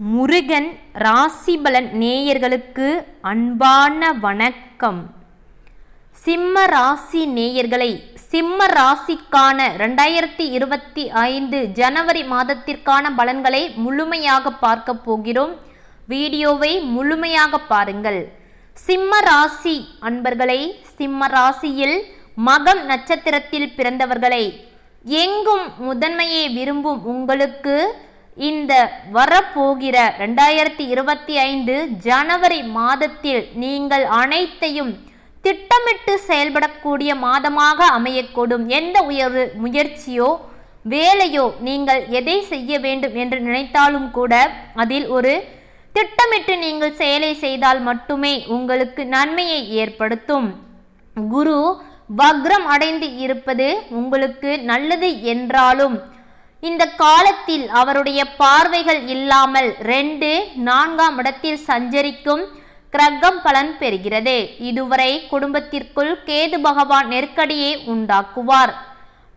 முருகன் ராசிபலன் நேயர்களுக்கு அன்பான வணக்கம். சிம்ம ராசி நேயர்களை சிம்ம ராசிக்கான ரெண்டாயிரத்தி இருபத்தி ஐந்து ஜனவரி மாதத்திற்கான பலன்களை முழுமையாக பார்க்க போகிறோம். வீடியோவை முழுமையாக பாருங்கள். சிம்ம ராசி அன்பர்களை சிம்ம ராசியில் மகம் நட்சத்திரத்தில் பிறந்தவர்களை எங்கும் முதன்மையை விரும்பும் உங்களுக்கு இந்த வரப்போகிற ரெண்டாயிரத்தி இருபத்தி ஐந்து ஜனவரி மாதத்தில் நீங்கள் அனைத்தையும் திட்டமிட்டு செயல்படக்கூடிய மாதமாக அமையக்கூடும். எந்த உயர்வு முயற்சியோ வேலையோ நீங்கள் எதை செய்ய வேண்டும் என்று நினைத்தாலும் கூட அதில் ஒரு திட்டமிட்டு நீங்கள் செயலை செய்தால் மட்டுமே உங்களுக்கு நன்மையை ஏற்படுத்தும். குரு வக்ரம் அடைந்து இருப்பது உங்களுக்கு நல்லது என்றாலும் இந்த காலத்தில் அவருடைய பார்வைகள் இல்லாமல் ரெண்டு நான்காம் இடத்தில் சஞ்சரிக்கும் கிரகம் பலன் பெறுகிறது. இதுவரை குடும்பத்திற்குள் கேது பகவான் நெருக்கடியை உண்டாக்குவார்.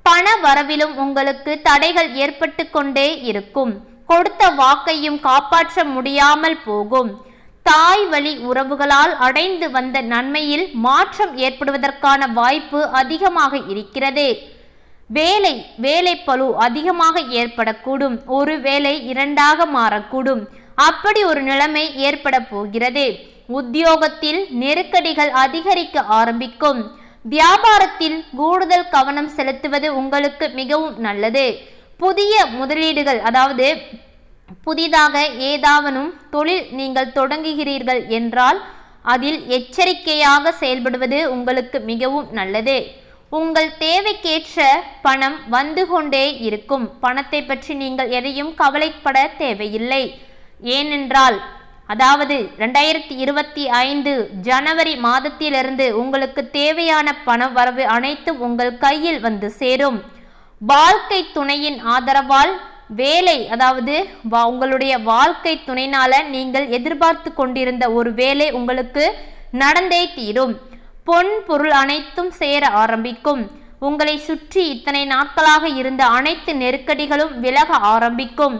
பண வரவிலும் உங்களுக்கு தடைகள் ஏற்பட்டு கொண்டே இருக்கும். கொடுத்த வாக்கையும் காப்பாற்ற முடியாமல் போகும். தாய் வழி உறவுகளால் அடைந்து வந்த நன்மையில் மாற்றம் ஏற்படுவதற்கான வாய்ப்பு அதிகமாக இருக்கிறது. வேலை வேலை அதிகமாக ஏற்படக்கூடும். ஒரு வேலை இரண்டாக மாறக்கூடும். அப்படி ஒரு நிலைமை ஏற்பட போகிறது. உத்தியோகத்தில் நெருக்கடிகள் அதிகரிக்க ஆரம்பிக்கும். வியாபாரத்தில் கூடுதல் கவனம் செலுத்துவது உங்களுக்கு மிகவும் நல்லது. புதிய முதலீடுகள் அதாவது புதிதாக ஏதாவனும் தொழில் நீங்கள் தொடங்குகிறீர்கள் என்றால் அதில் எச்சரிக்கையாக செயல்படுவது உங்களுக்கு மிகவும் நல்லது. உங்கள் தேவைக்கேற்ற பணம் வந்து கொண்டே இருக்கும். பணத்தை பற்றி நீங்கள் எதையும் கவலைப்பட தேவையில்லை. ஏனென்றால் அதாவது ரெண்டாயிரத்தி இருபத்தி ஐந்து ஜனவரி மாதத்திலிருந்து உங்களுக்கு தேவையான பண வரவு அனைத்தும் உங்கள் கையில் வந்து சேரும். வாழ்க்கை துணையின் ஆதரவால் வேலை அதாவது உங்களுடைய வாழ்க்கை துணைனால நீங்கள் எதிர்பார்த்து கொண்டிருந்த ஒரு வேலை உங்களுக்கு நடந்தே தீரும். பொன் பொருள் அனைத்தும் சேர ஆரம்பிக்கும். உங்களை சுற்றி இத்தனை நாட்களாக இருந்த அனைத்து நெருக்கடிகளும் விலக ஆரம்பிக்கும்.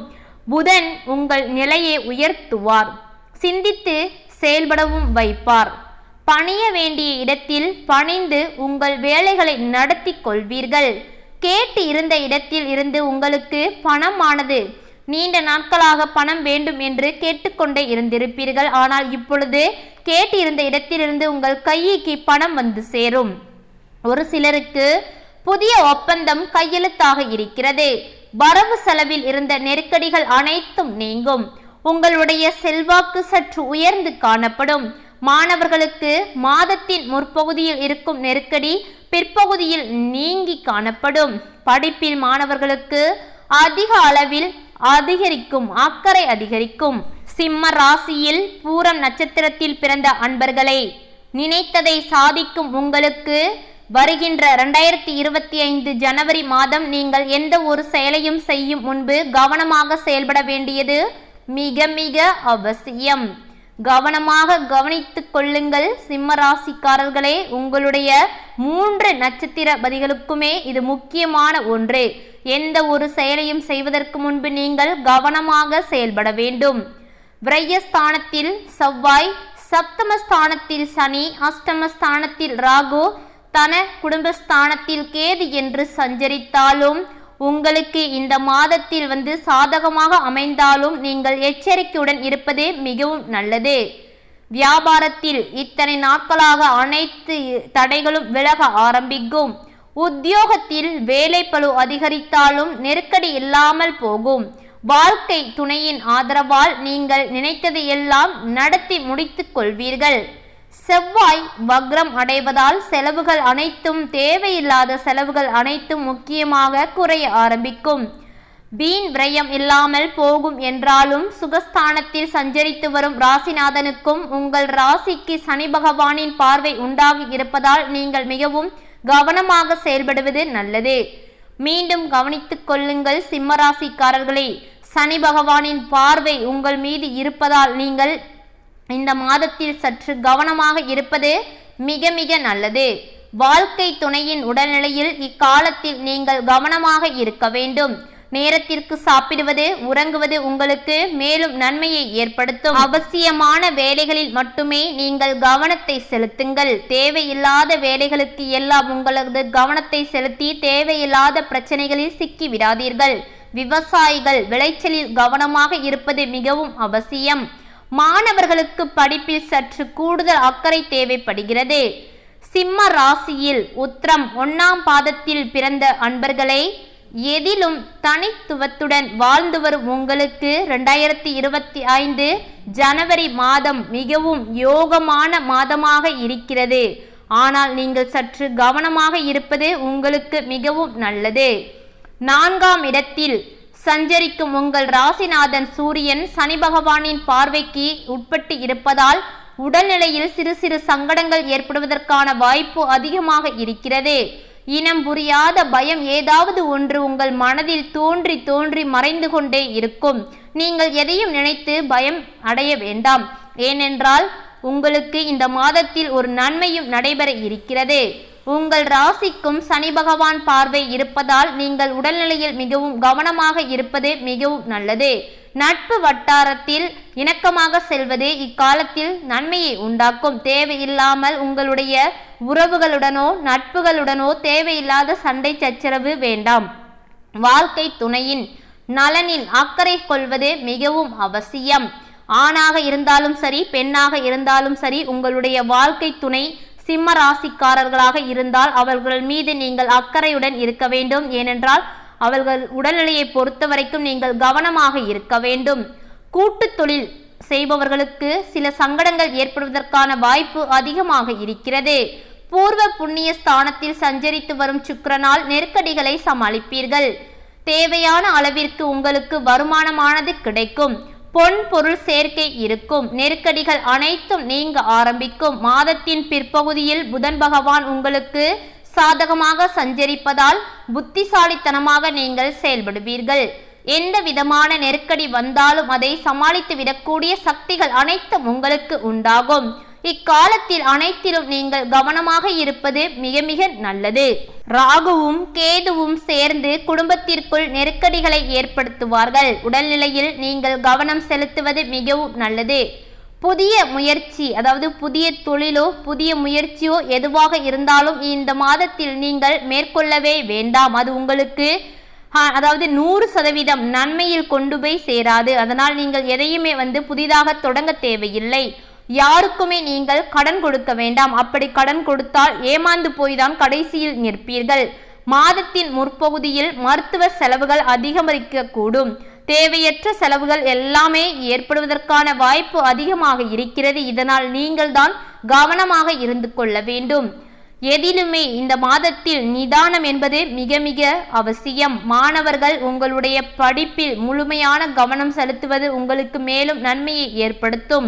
புதன் உங்கள் நிலையை உயர்த்துவார். சிந்தித்து செயல்படவும் வைப்பார். பணிய வேண்டிய இடத்தில் பணிந்து உங்கள் வேலைகளை நடத்தி கொள்வீர்கள். கேட்டு இருந்த இடத்தில் இருந்து உங்களுக்கு பணமானது நீண்ட நாட்களாக பணம் வேண்டும் என்று கேட்டுக்கொண்டே இருந்திருப்பீர்கள். ஆனால் இப்பொழுது கேட்டிருந்த இடத்திலிருந்து உங்கள் கையிக்கு பணம் வந்து சேரும். ஒரு சிலருக்கு புதிய ஒப்பந்தம் கையெழுத்தாக இருக்கிறது. வரவு செலவில் இருந்த நெருக்கடிகள் அனைத்தும் நீங்கும். உங்களுடைய செல்வாக்கு சற்று உயர்ந்து காணப்படும். மாணவர்களுக்கு மாதத்தின் முற்பகுதியில் இருக்கும் நெருக்கடி பிற்பகுதியில் நீங்கி காணப்படும். படிப்பில் மாணவர்களுக்கு அதிக அளவில் அதிகரிக்கும் அக்கறை அதிகரிக்கும். சிம்ம ராசியில் பூரம் நட்சத்திரத்தில் பிறந்த அன்பர்களை நினைத்ததை சாதிக்கும் உங்களுக்கு வருகின்ற ரெண்டாயிரத்தி இருபத்தி ஐந்து ஜனவரி மாதம் நீங்கள் எந்த ஒரு செயலையும் செய்யும் முன்பு கவனமாக செயல்பட வேண்டியது மிக மிக அவசியம். கவனமாக கவனித்துக் கொள்ளுங்கள். சிம்ம ராசிக்காரர்களே உங்களுடைய மூன்று நட்சத்திர பதிகளுக்குமே இது முக்கியமான ஒன்று. எந்த ஒரு செயலையும் செய்வதற்கு முன்பு நீங்கள் கவனமாக செயல்பட வேண்டும். விரயஸ்தானத்தில் செவ்வாய் சப்தமஸ்தானத்தில் சனி அஷ்டமஸ்தானத்தில் ராகு தன குடும்பஸ்தானத்தில் கேது என்று சஞ்சரித்தாலும் உங்களுக்கு இந்த மாதத்தில் வந்து சாதகமாக அமைந்தாலும் நீங்கள் எச்சரிக்கையுடன் இருப்பதே மிகவும் நல்லது. வியாபாரத்தில் இத்தனை நாட்களாக அனைத்து தடைகளும் விலக ஆரம்பிக்கும். உத்தியோகத்தில் வேலை பழு அதிகரித்தாலும் நெருக்கடி இல்லாமல் போகும். வாழ்க்கை துணையின் ஆதரவால் நீங்கள் நினைத்தது எல்லாம் நடத்தி முடித்துக் கொள்வீர்கள். செவ்வாய் வக்ரம் அடைவதால் செலவுகள் அனைத்தும் தேவையில்லாத செலவுகள் அனைத்தும் முக்கியமாக குறைய ஆரம்பிக்கும். வீண் விரயம் இல்லாமல் போகும் என்றாலும் சுகஸ்தானத்தில் சஞ்சரித்து வரும் ராசிநாதனுக்கும் உங்கள் ராசிக்கு சனி பகவானின் பார்வை உண்டாகி இருப்பதால் நீங்கள் மிகவும் கவனமாக செயல்படுவது நல்லது. மீண்டும் கவனித்துக் கொள்ளுங்கள் சிம்மராசிக்காரர்களே சனி பகவானின் பார்வை உங்கள் மீது இருப்பதால் நீங்கள் இந்த மாதத்தில் சற்று கவனமாக இருப்பது மிக மிக நல்லது. வாழ்க்கை துணையின் உடல்நிலையில் இக்காலத்தில் நீங்கள் கவனமாக இருக்க வேண்டும். நேரத்திற்கு சாப்பிடுவது உறங்குவது உங்களுக்கு மேலும் நன்மையை ஏற்படுத்தும். அவசியமான வேலைகளில் மட்டுமே நீங்கள் கவனத்தை செலுத்துங்கள். தேவையில்லாத வேலைகளுக்கு எல்லாம் உங்களது கவனத்தை செலுத்தி தேவையில்லாத பிரச்சனைகளில் சிக்கி விடாதீர்கள் விவசாயிகள் விளைச்சலில் கவனமாக இருப்பது மிகவும் அவசியம். மாணவர்களுக்கு படிப்பில் சற்று கூடுதல் அக்கறை தேவைப்படுகிறது. சிம்ம ராசியில் உத்திரம் ஒன்னாம் பாதத்தில் பிறந்த அன்பர்களே எதிலும் தனித்துவத்துடன் வாழ்ந்து வரும் உங்களுக்கு ரெண்டாயிரத்தி இருபத்தி ஐந்து ஜனவரி மாதம் மிகவும் யோகமான மாதமாக இருக்கிறது. ஆனால் நீங்கள் சற்று கவனமாக இருப்பது உங்களுக்கு மிகவும் நல்லது. நான்காம் இடத்தில் சஞ்சரிக்கும் உங்கள் ராசிநாதன் சூரியன் சனி பகவானின் பார்வைக்கு உட்பட்டு இருப்பதால் உடல்நிலையில் சிறு சிறு சங்கடங்கள் ஏற்படுவதற்கான வாய்ப்பு அதிகமாக இருக்கிறது. இனம் புரியாத பயம் ஏதாவது ஒன்று உங்கள் மனதில் தோன்றி தோன்றி மறைந்து கொண்டே இருக்கும். நீங்கள் எதையும் நினைத்து பயம் அடைய வேண்டாம். ஏனென்றால் உங்களுக்கு இந்த மாதத்தில் ஒரு நன்மையும் நடைபெற இருக்கிறது. உங்கள் ராசிக்கும் சனி பகவான் பார்வை இருப்பதால் நீங்கள் உடல்நிலையில் மிகவும் கவனமாக இருப்பது மிகவும் நல்லது. நட்பு வட்டாரத்தில் இணக்கமாக செல்வது இக்காலத்தில் நன்மையை உண்டாக்கும். தேவையில்லாமல் உங்களுடைய உறவுகளுடனோ நட்புகளுடனோ தேவையில்லாத சண்டை சச்சரவு வேண்டாம். வாழ்க்கை துணையின் நலனில் அக்கறை கொள்வது மிகவும் அவசியம். ஆணாக இருந்தாலும் சரி பெண்ணாக இருந்தாலும் சரி உங்களுடைய வாழ்க்கை துணை சிம்ம ராசிக்காரர்களாக இருந்தால் அவர்கள் மீது நீங்கள் அக்கறையுடன் இருக்க வேண்டும். ஏனென்றால் அவர்கள் உடல்நிலையை பொறுத்த வரைக்கும் நீங்கள் கவனமாக இருக்க வேண்டும். கூட்டு தொழில் செய்பவர்களுக்கு சில சங்கடங்கள் ஏற்படுவதற்கான வாய்ப்பு அதிகமாக இருக்கிறது. பூர்வ புண்ணிய ஸ்தானத்தில் சஞ்சரித்து வரும் சுக்கரனால் நெருக்கடிகளை சமாளிப்பீர்கள். தேவையான அளவிற்கு உங்களுக்கு வருமானமானது கிடைக்கும். பொன் பொருள் சேர்க்கை இருக்கும். நெருக்கடிகள் அனைத்தும் நீங்க ஆரம்பிக்கும். மாதத்தின் பிற்பகுதியில் புதன் பகவான் உங்களுக்கு சாதகமாக சஞ்சரிப்பதால் புத்திசாலித்தனமாக நீங்கள் செயல்படுவீர்கள். எந்த விதமான நெருக்கடி வந்தாலும் அதை சமாளித்து விடக்கூடிய சக்திகள் அனைத்தும் உங்களுக்கு உண்டாகும். இக்காலத்தில் அனைத்திலும் நீங்கள் கவனமாக இருப்பது மிக மிக நல்லது. ராகுவும் கேதுவும் சேர்ந்து குடும்பத்திற்குள் நெருக்கடிகளை ஏற்படுத்துவார்கள். உடல்நிலையில் நீங்கள் கவனம் செலுத்துவது மிகவும் நல்லது. புதிய முயற்சி அதாவது புதிய தொழிலோ புதிய முயற்சியோ எதுவாக இருந்தாலும் இந்த மாதத்தில் நீங்கள் மேற்கொள்ளவே வேண்டாம். அது உங்களுக்கு அதாவது நூறு சதவீதம் நன்மையில் கொண்டு போய் சேராது. அதனால் நீங்கள் எதையுமே வந்து புதிதாக தொடங்க தேவையில்லை. யாருக்குமே நீங்கள் கடன் கொடுக்க வேண்டாம். அப்படி கடன் கொடுத்தால் ஏமாந்து போய்தான் கடைசியில் நிற்பீர்கள். மாதத்தின் முற்பகுதியில் மருத்துவ செலவுகள் அதிகரிக்கக்கூடும் தேவையற்ற செலவுகள் எல்லாமே ஏற்படுவதற்கான வாய்ப்பு அதிகமாக இருக்கிறது. இதனால் நீங்கள் தான் கவனமாக இருந்து கொள்ள வேண்டும். எதிலுமே இந்த மாதத்தில் நிதானம் என்பது மிக மிக அவசியம். மாணவர்கள் உங்களுடைய படிப்பில் முழுமையான கவனம் செலுத்துவது உங்களுக்கு மேலும் நன்மையை ஏற்படுத்தும்.